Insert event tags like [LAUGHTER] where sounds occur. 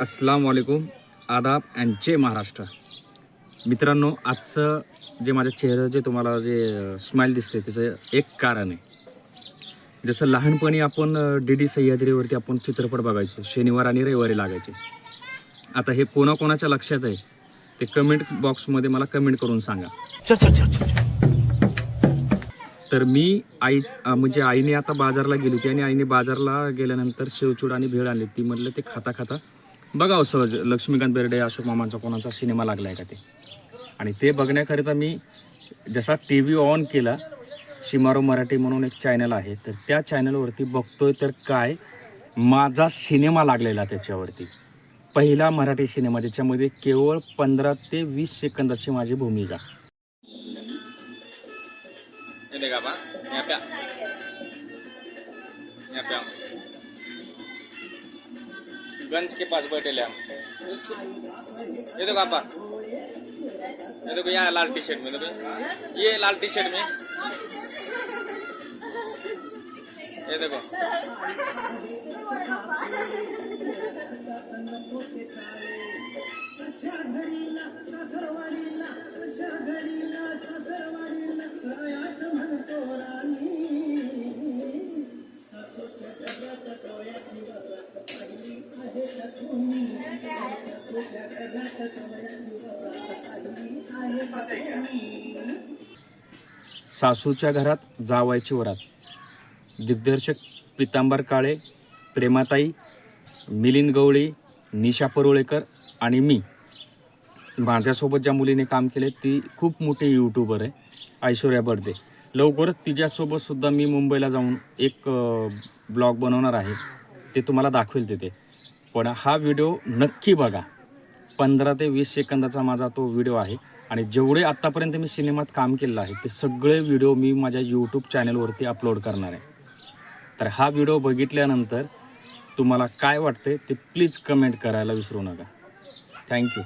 अस्सलाम वालेकुम आदाब अँड जय महाराष्ट्र. मित्रांनो आजचं जे माझ्या चेहऱ्याचं जे तुम्हाला जे स्माईल दिसते त्याचं एक कारण आहे. जसं लहानपणी आपण डी डी सह्याद्रीवरती आपण चित्रपट बघायचो शनिवार आणि रविवारी लागायचे. आता हे कोणाकोणाच्या लक्षात आहे ते कमेंट बॉक्समध्ये मला कमेंट करून सांगा. तर मी आई म्हणजे आईने आता बाजारला गेली होती आणि आईने बाजारला गेल्यानंतर शेवचूड आणि भेळ आणली. ती म्हटलं ते खाता खाता बघावं हो सहज लक्ष्मीकांत बेर्डे अशोक मामांचा कोणाचा सिनेमा लागला आहे का ते? आणि ते बघण्याकरिता मी जसा टी व्ही ऑन केला शिमारो मराठी म्हणून एक चॅनल आहे तर त्या चॅनलवरती बघतोय तर काय? माझा सिनेमा लागलेला त्याच्यावरती. पहिला मराठी सिनेमा ज्याच्यामध्ये केवळ पंधरा ते वीस सेकंदाची माझी भूमिका. ये गंज के पास बैठे ले हम। ये देखो आपा। ये देखो यहाँ लाल टी शर्ट में, देखो। ये लाल टी शर्ट में। ये देखो। [LAUGHS] सासूच्या घरात जावायची वरात. दिग्दर्शक पितांबर काळे प्रेमाताई मिलिंद गवळी निशा परुळेकर आणि मी. माझ्यासोबत ज्या मुलीने काम केले ती खूप मोठी यूट्यूबर आहे ऐश्वर्या बर्दे. लवकरच तिच्यासोबतसुद्धा मी मुंबईला जाऊन एक ब्लॉग बनवणार आहे. ते तुम्हाला दाखवेल तिथे. पण हा व्हिडिओ नक्की बघा. पंधरा ते वीस सेकंदाचा माझा तो व्हिडिओ आहे. आणि जेवढे आत्तापर्यंत मी सिनेमात काम केलेलं आहे ते सगळे व्हिडिओ मी माझ्या यूट्यूब चॅनलवरती अपलोड करणार आहे. तर हा व्हिडिओ बघितल्यानंतर तुम्हाला काय वाटते ते प्लीज कमेंट करायला विसरू नका. थँक्यू